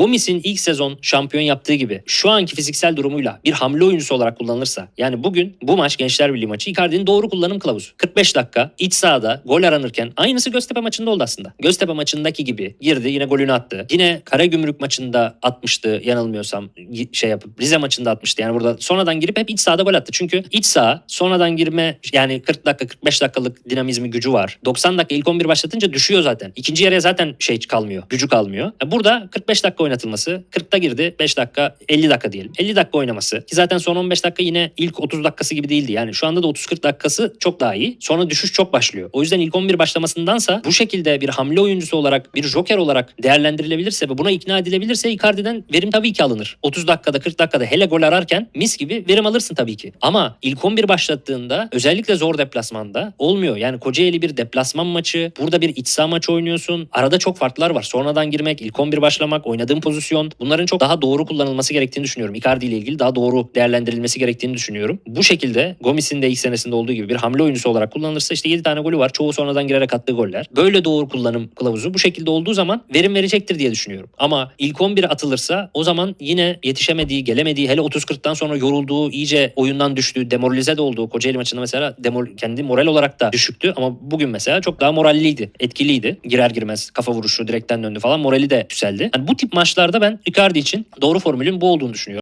Gomis'in ilk sezon şampiyon yaptığı gibi şu anki fiziksel durumuyla bir hamle oyuncusu olarak kullanılırsa yani bugün bu maç Gençler Birliği maçı Icardi'nin doğru kullanım kılavuzu. 45 dakika iç sahada gol aranırken aynısı Göztepe maçında oldu aslında. Göztepe maçındaki gibi girdi yine golünü attı. Yine Karagümrük maçında atmıştı yanılmıyorsam şey yapıp Rize maçında atmıştı. Yani burada sonradan girip hep iç sahada gol attı. Çünkü iç saha sonradan girme yani 40 dakika 45 dakikalık dinamizmi gücü var. 90 dakika ilk 11 başlatınca düşüyor zaten. İkinci yarıya zaten şey kalmıyor. Gücü kalmıyor. E Burada 45 dakika oynatılması 40'ta girdi 5 dakika 50 dakika diyelim. 50 dakika oynaması ki zaten son 15 dakika yine ilk 30 dakikası gibi değildi. Yani şu anda da 30-40 dakikası çok daha iyi. Sonra düşüş çok başlıyor. O yüzden ilk 11 başlamasındansa bu şekilde bir hamle oyuncusu olarak bir joker olarak değerlendirilebilirse ve buna ikna edilebilirse Icardi'den verim tabii ki alınır. 30 dakikada 40 dakikada hele gol ararken mis gibi verim alırsın tabii ki. Ama ilk 11 başlattığında özellikle zor deplasmanda olmuyor. Yani Kocaeli bir deplasman maçı. Burada bir iç saha maçı oynuyorsun. Arada çok farklar var. Sonradan girmek, ilk 11 başlamak, oynadığın pozisyon. Bunların çok daha doğru kullanılması gerektiğini düşünüyorum. Icardi ile ilgili daha doğru değerlendirilmesi gerektiğini düşünüyorum. Bu şekilde Gomis'in de ilk senesinde olduğu gibi bir hamle oyuncusu olarak kullanılırsa işte 7 tane golü var. Çoğu sonradan girerek attığı goller. Böyle doğru kullanım kılavuzu bu şekilde olduğu zaman verim verecektir diye düşünüyorum. Ama ilk 11 atılırsa o zaman yine yetişemediği, gelemediği, hele 30-40'tan sonra yorulduğu, iyice oyundan düştüğü, demoralize de olduğu Kocaeli maçında mesela demor, kendi moral olarak da düşüktü ama bugün mesela çok daha moralliydi, etkiliydi. Girer girmez kafa vuruşu direkten döndü falan morali de yükseldi. Yani bu tip maçlarda ben Icardi için doğru formülün bu olduğunu düşünüyorum.